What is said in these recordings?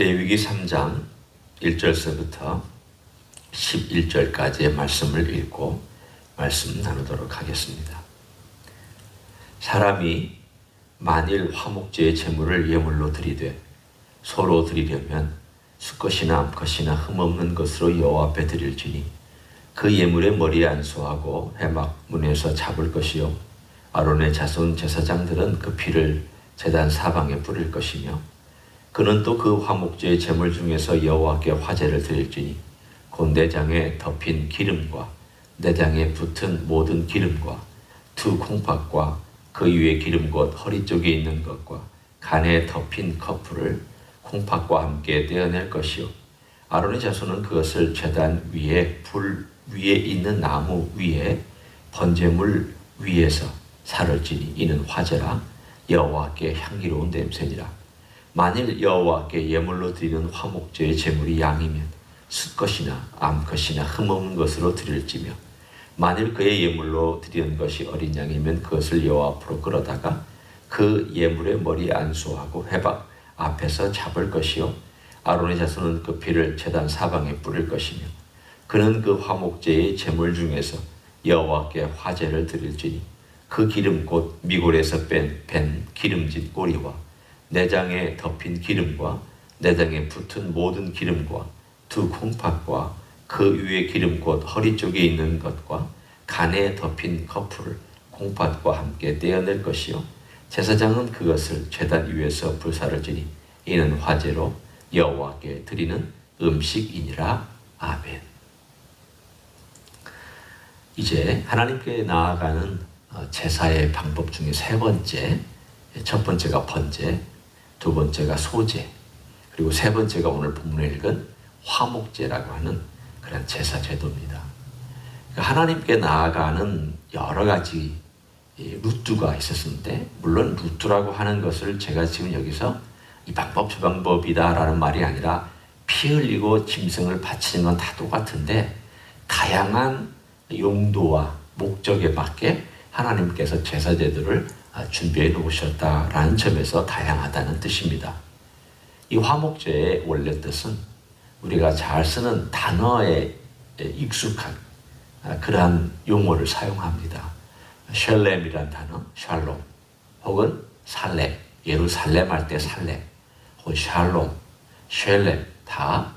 레위기 3장 1절서부터 11절까지의 말씀을 읽고 말씀 나누도록 하겠습니다. 사람이 만일 화목제의 제물을 예물로 드리되 서로 드리려면 수컷이나 암컷이나 흠없는 것으로 여호와 앞에 드릴지니 그 예물의 머리에 안수하고 해막 문에서 잡을 것이요 아론의 자손 제사장들은 그 피를 제단 사방에 뿌릴 것이며 그는 또 그 화목제의 제물 중에서 여호와께 화제를 드릴지니 곧 내장에 덮인 기름과 내장에 붙은 모든 기름과 두 콩팥과 그 위에 기름 곧 허리 쪽에 있는 것과 간에 덮인 커플을 콩팥과 함께 떼어낼 것이요. 아론의 자손은 그것을 제단 위에 불 위에 있는 나무 위에 번제물 위에서 살을 지니 이는 화제라 여호와께 향기로운 냄새니라 만일 여호와께 예물로 드리는 화목제의 제물이 양이면 수컷이나 암컷이나 흠없는 것으로 드릴지며 만일 그의 예물로 드리는 것이 어린 양이면 그것을 여호와 앞으로 끌어다가 그 예물의 머리에 안수하고 회박 앞에서 잡을 것이요 아론의 자손은 그 피를 제단 사방에 뿌릴 것이며 그는 그 화목제의 제물 중에서 여호와께 화제를 드릴지니 그 기름 곧 미골에서 뺀, 뺀 기름진 꼬리와 내장에 덮인 기름과 내장에 붙은 모든 기름과 두 콩팥과 그 위에 기름 곧 허리 쪽에 있는 것과 간에 덮인 커플을 콩팥과 함께 떼어낼 것이요 제사장은 그것을 제단 위에서 불사를 지니 이는 화제로 여호와께 드리는 음식이니라 아멘. 이제 하나님께 나아가는 어, 제사의 방법 중에 세 번째, 첫 번째가 번제, 두 번째가 소제, 그리고 세 번째가 오늘 본문에 읽은 화목제라고 하는 그런 제사 제도입니다. 그러니까 하나님께 나아가는 여러 가지 루트가 있었는데, 물론 루트라고 하는 것을 제가 지금 여기서 이 방법 저 방법이다라는 말이 아니라 피 흘리고 짐승을 바치는 건 다 똑같은데, 다양한 용도와 목적에 맞게 하나님께서 제사 제도를 준비해 놓으셨다라는 점에서 다양하다는 뜻입니다. 이 화목제의 원래 뜻은 우리가 잘 쓰는 단어에 익숙한 그러한 용어를 사용합니다. 셜렘이란 단어, 샬롬, 혹은 살렘, 예루살렘 할 때 살렘, 혹은 샬롬, 셜렘 다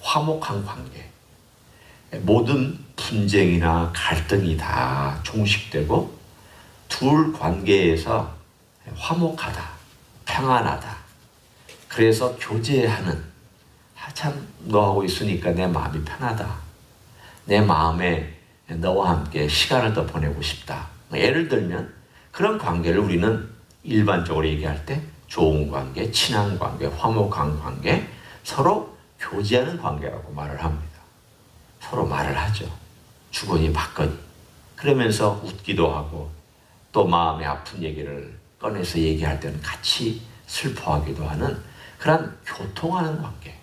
화목한 관계, 모든 분쟁이나 갈등이 다 종식되고 둘 관계에서 화목하다, 평안하다. 그래서 교제하는 참 너하고 있으니까 내 마음이 편하다. 내 마음에 너와 함께 시간을 더 보내고 싶다. 예를 들면 그런 관계를 우리는 일반적으로 얘기할 때 좋은 관계, 친한 관계, 화목한 관계, 서로 교제하는 관계라고 말을 합니다. 서로 말을 하죠. 주거니 받거니. 그러면서 웃기도 하고 또 마음에 아픈 얘기를 꺼내서 얘기할 때는 같이 슬퍼하기도 하는 그런 교통하는 관계,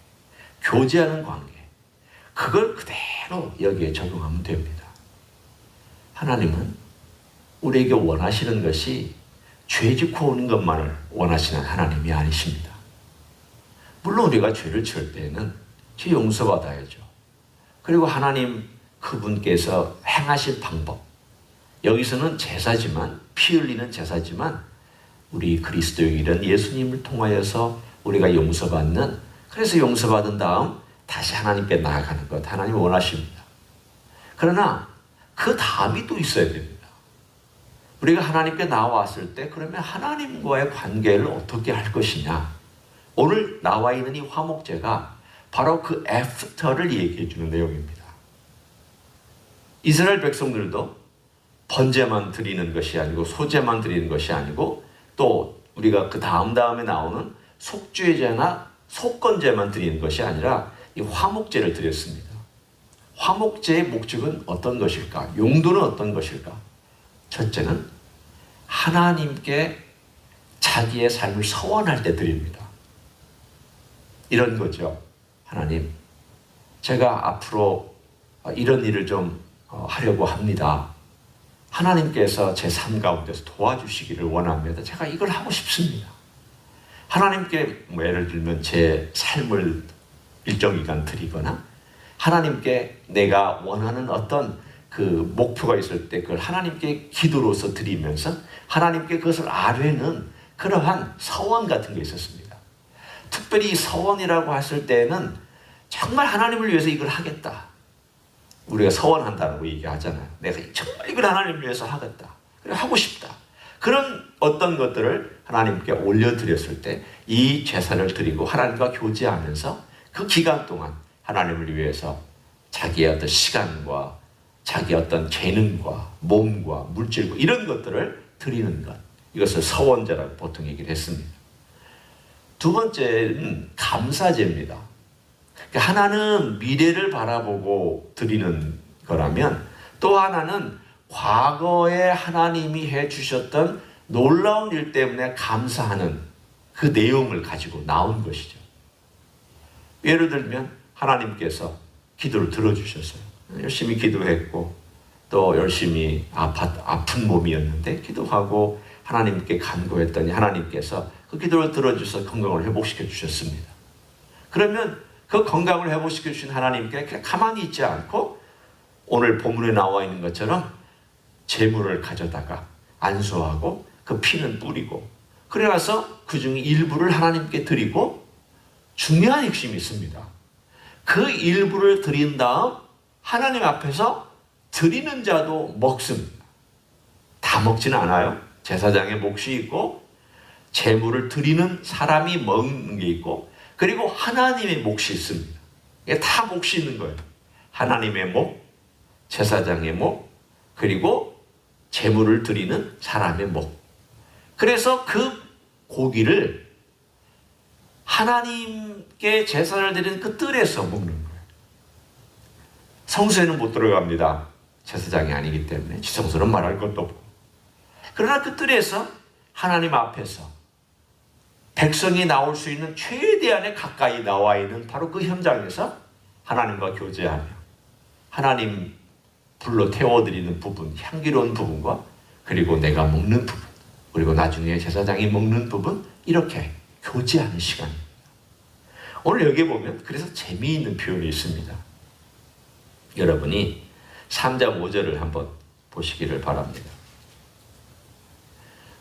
교제하는 관계. 그걸 그대로 여기에 적용하면 됩니다. 하나님은 우리에게 원하시는 것이 죄 짓고 오는 것만을 원하시는 하나님이 아니십니다. 물론 우리가 죄를 지을 때에는 죄 용서받아야죠. 그리고 하나님 그분께서 행하실 방법. 여기서는 제사지만, 피 흘리는 제사지만, 우리 그리스도인이란 예수님을 통하여서 우리가 용서받는, 그래서 용서받은 다음 다시 하나님께 나아가는 것, 하나님 원하십니다. 그러나 그 다음이 또 있어야 됩니다. 우리가 하나님께 나왔을 때, 그러면 하나님과의 관계를 어떻게 할 것이냐. 오늘 나와 있는 이 화목제가 바로 그 애프터를 얘기해 주는 내용입니다. 이스라엘 백성들도 번제만 드리는 것이 아니고 소제만 드리는 것이 아니고 또 우리가 그 다음 다음에 나오는 속죄제나 속건제만 드리는 것이 아니라 이 화목제를 드렸습니다. 화목제의 목적은 어떤 것일까? 용도는 어떤 것일까? 첫째는 하나님께 자기의 삶을 서원할 때 드립니다. 이런 거죠. 하나님, 제가 앞으로 이런 일을 좀 어, 하려고 합니다. 하나님께서 제 삶 가운데서 도와주시기를 원합니다. 제가 이걸 하고 싶습니다. 하나님께 뭐 예를 들면 제 삶을 일정 기간 드리거나 하나님께 내가 원하는 어떤 그 목표가 있을 때 그걸 하나님께 기도로서 드리면서 하나님께 그것을 아뢰는 그러한 서원 같은 게 있었습니다. 특별히 서원이라고 했을 때는 정말 하나님을 위해서 이걸 하겠다. 우리가 서원한다고 얘기하잖아요. 내가 정말 이걸 하나님을 위해서 하겠다. 그래 하고 싶다. 그런 어떤 것들을 하나님께 올려드렸을 때 이 제사를 드리고 하나님과 교제하면서 그 기간 동안 하나님을 위해서 자기의 어떤 시간과 자기 어떤 재능과 몸과 물질과 이런 것들을 드리는 것. 이것을 서원제라고 보통 얘기를 했습니다. 두 번째는 감사제입니다. 그러니까 하나는 미래를 바라보고 드리는 거라면 또 하나는 과거에 하나님이 해 주셨던 놀라운 일 때문에 감사하는 그 내용을 가지고 나온 것이죠. 예를 들면 하나님께서 기도를 들어주셨어요. 열심히 기도했고 또 열심히 아파, 아픈 몸이었는데 기도하고 하나님께 간구했더니 하나님께서 그 기도를 들어주셔서 건강을 회복시켜 주셨습니다. 그러면 그 건강을 회복시켜 주신 하나님께 그냥 가만히 있지 않고 오늘 본문에 나와 있는 것처럼 재물을 가져다가 안수하고 그 피는 뿌리고 그래서 그 중에 일부를 하나님께 드리고 중요한 핵심이 있습니다. 그 일부를 드린 다음 하나님 앞에서 드리는 자도 먹습니다. 다 먹지는 않아요. 제사장의 몫이 있고 재물을 드리는 사람이 먹는 게 있고 그리고 하나님의 몫이 있습니다. 이게 다 몫이 있는 거예요. 하나님의 목, 제사장의 목, 그리고 재물을 드리는 사람의 목. 그래서 그 고기를 하나님께 제사를 드리는 그 뜰에서 먹는 거예요. 성소에는 못 들어갑니다. 제사장이 아니기 때문에 지성소는 말할 것도 없고. 그러나 그 뜰에서 하나님 앞에서 백성이 나올 수 있는 최대한의 가까이 나와 있는 바로 그 현장에서 하나님과 교제하며 하나님 불로 태워드리는 부분, 향기로운 부분과 그리고 내가 먹는 부분, 그리고 나중에 제사장이 먹는 부분 이렇게 교제하는 시간입니다. 오늘 여기 보면 그래서 재미있는 표현이 있습니다. 여러분이 3장 5절을 한번 보시기를 바랍니다.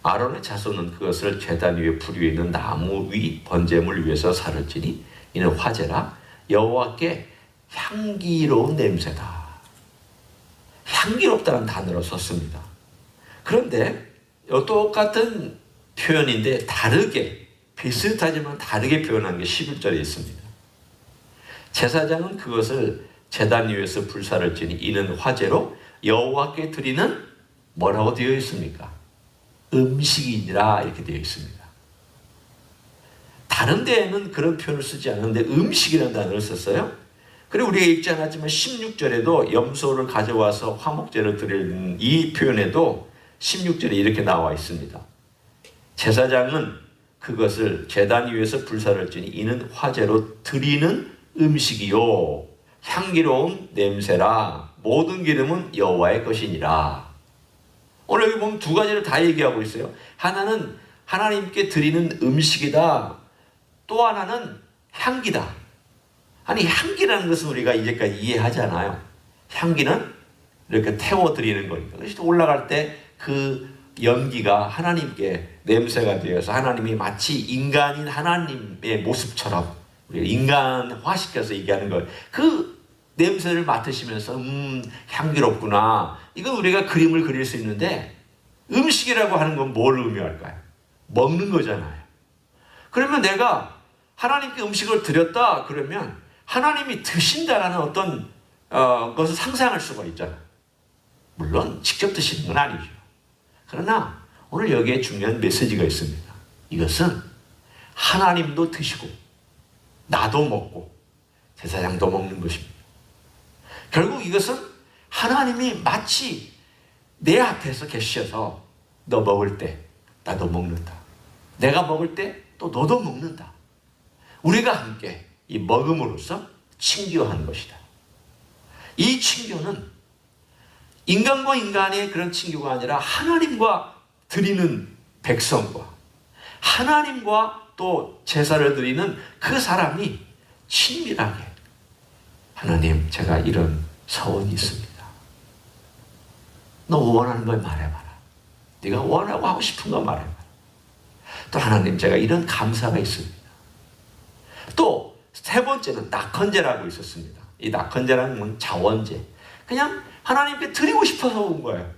아론의 자손은 그것을 제단 위에 불 위에 있는 나무 위 번제물 위에서 살을 찌니 이는 화제라 여호와께 향기로운 냄새다. 향기롭다는 단어로 썼습니다. 그런데 똑같은 표현인데 다르게 비슷하지만 다르게 표현한 게 11절에 있습니다. 제사장은 그것을 제단 위에서 불사를 지니 이는 화제로 여호와께 드리는 뭐라고 되어 있습니까? 음식이니라 이렇게 되어 있습니다. 다른 데에는 그런 표현을 쓰지 않는데 음식이라는 단어를 썼어요. 그리고 우리가 읽지 않았지만 16절에도 염소를 가져와서 화목제를 드리는 이 표현에도 16절에 이렇게 나와 있습니다. 제사장은 그것을 제단 위에서 불사를 지니 이는 화제로 드리는 음식이요 향기로운 냄새라 모든 기름은 여호와의 것이니라. 오늘 여기 보면 두 가지를 다 얘기하고 있어요. 하나는 하나님께 드리는 음식이다. 또 하나는 향기다. 아니 향기라는 것은 우리가 이제까지 이해하잖아요. 향기는 이렇게 태워드리는 거니까. 그래서 올라갈 때 그 연기가 하나님께 냄새가 되어서 하나님이 마치 인간인 하나님의 모습처럼 인간화시켜서 얘기하는 걸. 그 냄새를 맡으시면서 음 향기롭구나. 이건 우리가 그림을 그릴 수 있는데 음식이라고 하는 건 뭘 의미할까요? 먹는 거잖아요. 그러면 내가 하나님께 음식을 드렸다 그러면 하나님이 드신다라는 어떤 어, 것을 상상할 수가 있잖아요. 물론 직접 드시는 건 아니죠. 그러나 오늘 여기에 중요한 메시지가 있습니다. 이것은 하나님도 드시고 나도 먹고 제사장도 먹는 것입니다. 결국 이것은 하나님이 마치 내 앞에서 계셔서 너 먹을 때 나도 먹는다. 내가 먹을 때 또 너도 먹는다. 우리가 함께 이 먹음으로써 친교하는 것이다. 이 친교는 인간과 인간의 그런 친교가 아니라 하나님과 드리는 백성과 하나님과 또 제사를 드리는 그 사람이 친밀하게 하나님 제가 이런 서원이 있습니다. 너 원하는 걸 말해봐라. 네가 원하고 하고 싶은 거 말해봐라. 또 하나님 제가 이런 감사가 있습니다. 또 세 번째는 낙헌제라고 있었습니다. 이 낙헌제라는 건 자원제. 그냥 하나님께 드리고 싶어서 온 거예요.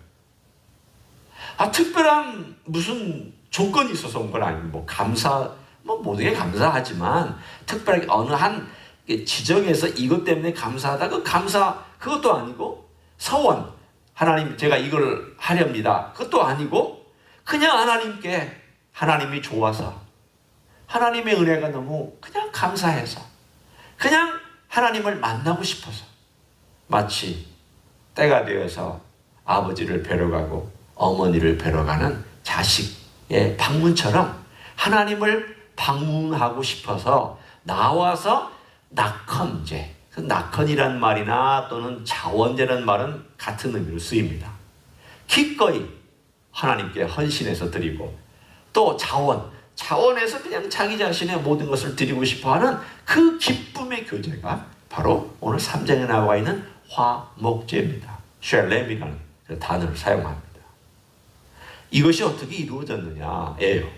아 특별한 무슨 조건이 있어서 온 건 아니고 뭐 감사 뭐 모든 게 감사하지만 특별하게 어느 한 지정해서 이것 때문에 감사하다 그 감사 그것도 아니고 서원 하나님 제가 이걸 하렵니다. 그것도 아니고 그냥 하나님께 하나님이 좋아서 하나님의 은혜가 너무 그냥 감사해서 그냥 하나님을 만나고 싶어서 마치 때가 되어서 아버지를 뵈러 가고 어머니를 뵈러 가는 자식의 방문처럼 하나님을 방문하고 싶어서 나와서 낙헌제, 그 낙헌이란 말이나 또는 자원제라는 말은 같은 의미로 쓰입니다. 기꺼이 하나님께 헌신해서 드리고 또 자원, 자원에서 그냥 자기 자신의 모든 것을 드리고 싶어하는 그 기쁨의 교제가 바로 오늘 3장에 나와 있는 화목제입니다. 쉘렘이라는 그 단어를 사용합니다. 이것이 어떻게 이루어졌느냐예요.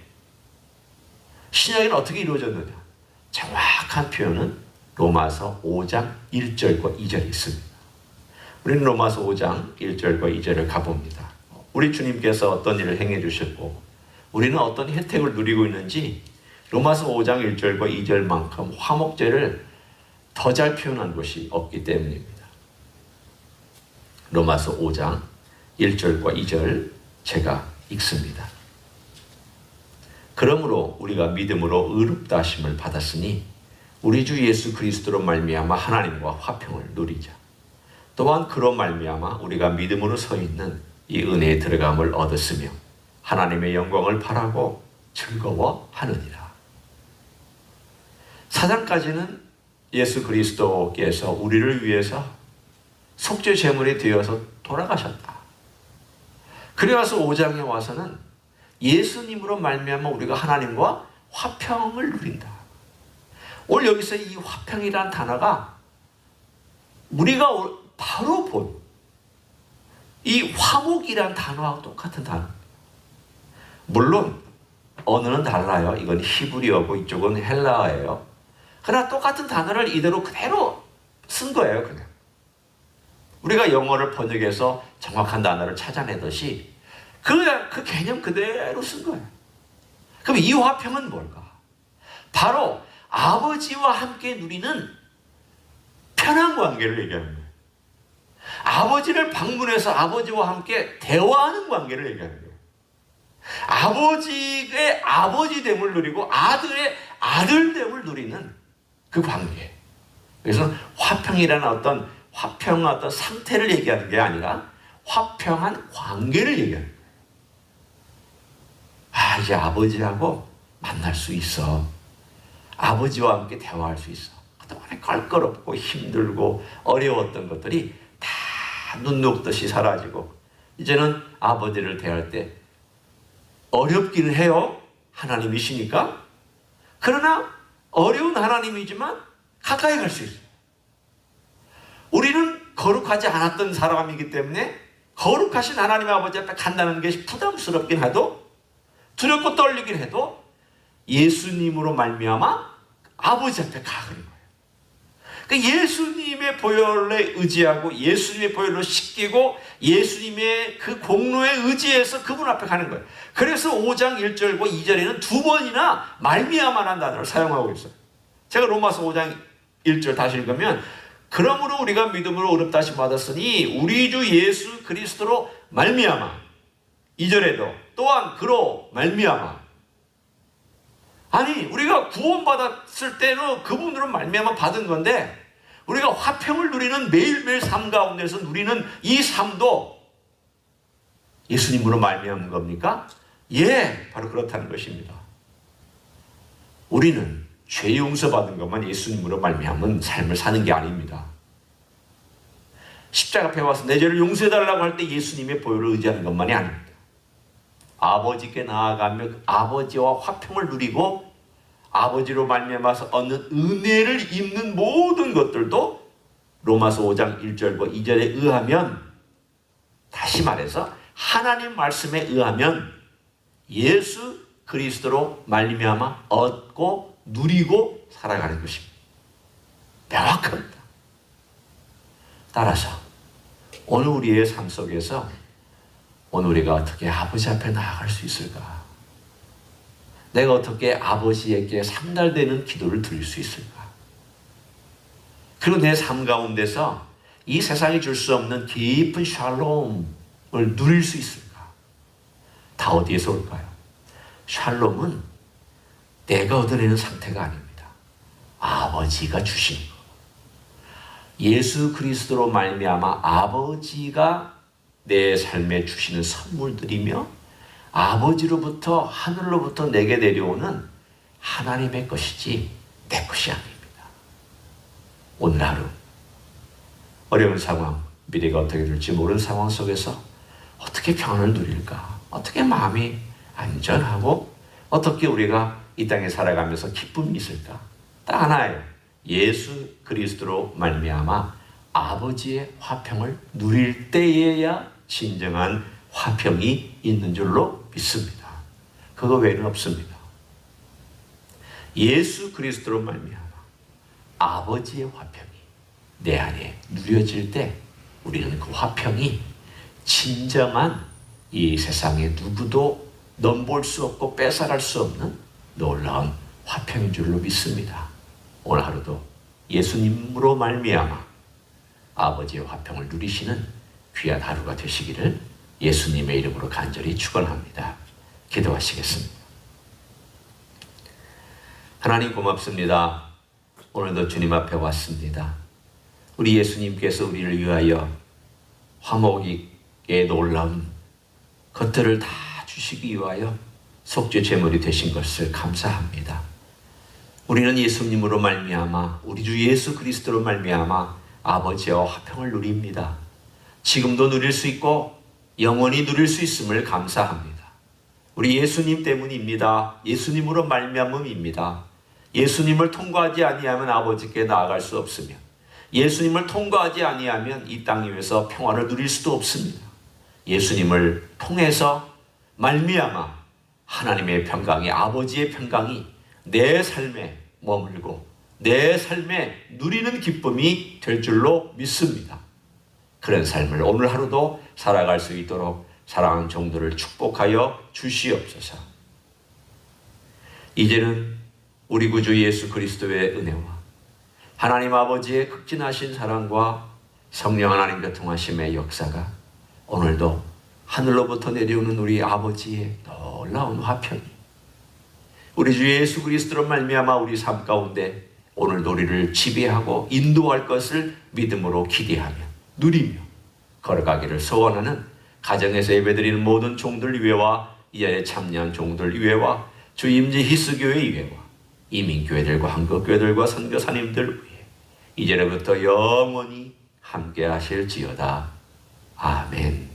신약에는 어떻게 이루어졌느냐? 정확한 표현은 로마서 5장 1절과 2절이 있습니다. 우리는 로마서 5장 1절과 2절을 가봅니다. 우리 주님께서 어떤 일을 행해 주셨고 우리는 어떤 혜택을 누리고 있는지 로마서 5장 1절과 2절만큼 화목제를 더 잘 표현한 것이 없기 때문입니다. 로마서 5장 1절과 2절 제가 읽습니다. 그러므로 우리가 믿음으로 의롭다 하심을 받았으니 우리 주 예수 그리스도로 말미암아 하나님과 화평을 누리자. 또한 그로 말미암아 우리가 믿음으로 서 있는 이 은혜에 들어감을 얻었으며 하나님의 영광을 바라고 즐거워하느니라. 사장까지는 예수 그리스도께서 우리를 위해서 속죄 제물이 되어서 돌아가셨다. 그래서 5장에 와서는 예수님으로 말미암아 우리가 하나님과 화평을 누린다. 오늘 여기서 이 화평이란 단어가 우리가 바로 본 이 화목이란 단어와 똑같은 단어. 물론 언어는 달라요. 이건 히브리어고 이쪽은 헬라어예요. 그러나 똑같은 단어를 이대로 그대로 쓴 거예요. 그냥. 우리가 영어를 번역해서 정확한 단어를 찾아내듯이 그, 그 개념 그대로 쓴 거예요. 그럼 이 화평은 뭘까? 바로 아버지와 함께 누리는 편한 관계를 거예요. 아버지를 방문해서 아버지와 함께 대화하는 관계를 얘기하는 거예요. 아버지의 아버지됨을 누리고 아들의 아들됨을 누리는 그 관계. 그래서 화평이라는 어떤 화평한 어떤 상태를 얘기하는 게 아니라 화평한 관계를 얘기하는 거예요. 아, 이제 아버지하고 만날 수 있어. 아버지와 함께 대화할 수 있어. 그동안에 껄끄럽고 힘들고 어려웠던 것들이 다 눈 녹듯이 사라지고 이제는 아버지를 대할 때 어렵기는 해요. 하나님이시니까. 그러나 어려운 하나님이지만 가까이 갈 수 있어요. 우리는 거룩하지 않았던 사람이기 때문에 거룩하신 하나님 아버지 앞에 간다는 것이 부담스럽긴 해도 두렵고 떨리긴 해도 예수님으로 말미암아 아버지 앞에 가는 그 예수님의 보혈에 의지하고 예수님의 보혈로 씻기고 예수님의 그 공로에 의지해서 그분 앞에 가는 거예요. 그래서 5장 1절과 2절에는 두 번이나 말미암아라는 단어를 사용하고 있어요. 제가 로마서 5장 1절 다시 읽으면 그러므로 우리가 믿음으로 하심 받았으니 우리 주 예수 그리스도로 말미암아 2절에도 또한 그로 말미암아 아니 우리가 구원받았을 때는 그분으로 말미암아 받은 건데 우리가 화평을 누리는 매일매일 삶 가운데서 누리는 이 삶도 예수님으로 말미암은 겁니까? 예, 바로 그렇다는 것입니다. 우리는 죄 용서받은 것만 예수님으로 말미암은 삶을 사는 게 아닙니다. 십자가 앞에 와서 내 죄를 용서해달라고 할 때 예수님의 보혈을 의지하는 것만이 아닙니다. 아버지께 나아가며 아버지와 화평을 누리고 아버지로 말미암아서 얻는 은혜를 입는 모든 것들도 로마서 5장 1절과 2절에 의하면 다시 말해서 하나님 말씀에 의하면 예수 그리스도로 말미암아 얻고 누리고 살아가는 것입니다. 명확합니다. 따라서 오늘 우리의 삶 속에서 오늘 우리가 어떻게 아버지 앞에 나아갈 수 있을까? 내가 어떻게 아버지에게 상달되는 기도를 드릴 수 있을까? 그리고 내 삶 가운데서 이 세상이 줄 수 없는 깊은 샬롬을 누릴 수 있을까? 다 어디에서 올까요? 샬롬은 내가 얻어내는 상태가 아닙니다. 아버지가 주신 것. 예수 그리스도로 말미암아 아버지가 내 삶에 주시는 선물들이며 아버지로부터 하늘로부터 내게 내려오는 하나님의 것이지 내 것이 아닙니다. 오늘 하루 어려운 상황, 미래가 어떻게 될지 모르는 상황 속에서 어떻게 평안을 누릴까? 어떻게 마음이 안전하고 어떻게 우리가 이 땅에 살아가면서 기쁨이 있을까? 딱 하나예요. 예수 그리스도로 말미암아 아버지의 화평을 누릴 때에야 진정한 화평이 있는 줄로 믿습니다. 그거 외에는 없습니다. 예수 그리스도로 말미암아 아버지의 화평이 내 안에 누려질 때 우리는 그 화평이 진정한 이 세상에 누구도 넘볼 수 없고 뺏어갈 수 없는 놀라운 화평인 줄로 믿습니다. 오늘 하루도 예수님으로 말미암아 아버지의 화평을 누리시는 귀한 하루가 되시기를 예수님의 이름으로 간절히 축원합니다. 기도하시겠습니다. 하나님 고맙습니다. 오늘도 주님 앞에 왔습니다. 우리 예수님께서 우리를 위하여 화목의 놀라운 것들을 다 주시기 위하여 속죄 제물이 되신 것을 감사합니다. 우리는 예수님으로 말미암아 우리 주 예수 그리스도로 말미암아 아버지와 화평을 누립니다. 지금도 누릴 수 있고 영원히 누릴 수 있음을 감사합니다. 우리 예수님 때문입니다. 예수님으로 말미암음입니다. 예수님을 통과하지 아니하면 아버지께 나아갈 수 없으며 예수님을 통과하지 아니하면 이 땅 위에서 평화를 누릴 수도 없습니다. 예수님을 통해서 말미암아 하나님의 평강이 아버지의 평강이 내 삶에 머물고 내 삶에 누리는 기쁨이 될 줄로 믿습니다. 그런 삶을 오늘 하루도 살아갈 수 있도록 사랑하는 종들을 축복하여 주시옵소서. 이제는 우리 구주 예수 그리스도의 은혜와 하나님 아버지의 극진하신 사랑과 성령 하나님 교통하심의 역사가 오늘도 하늘로부터 내려오는 우리 아버지의 놀라운 화평이 우리 주 예수 그리스도로 말미암아 우리 삶 가운데 오늘도 우리를 지배하고 인도할 것을 믿음으로 기대하며 누리며 걸어가기를 소원하는 가정에서 예배드리는 모든 종들 위에와 이 자리에 참여한 종들 위에와 주임지 히스교회 위에와 이민교회들과 한국교회들과 선교사님들 위해 이제로부터 영원히 함께 하실지어다. 아멘.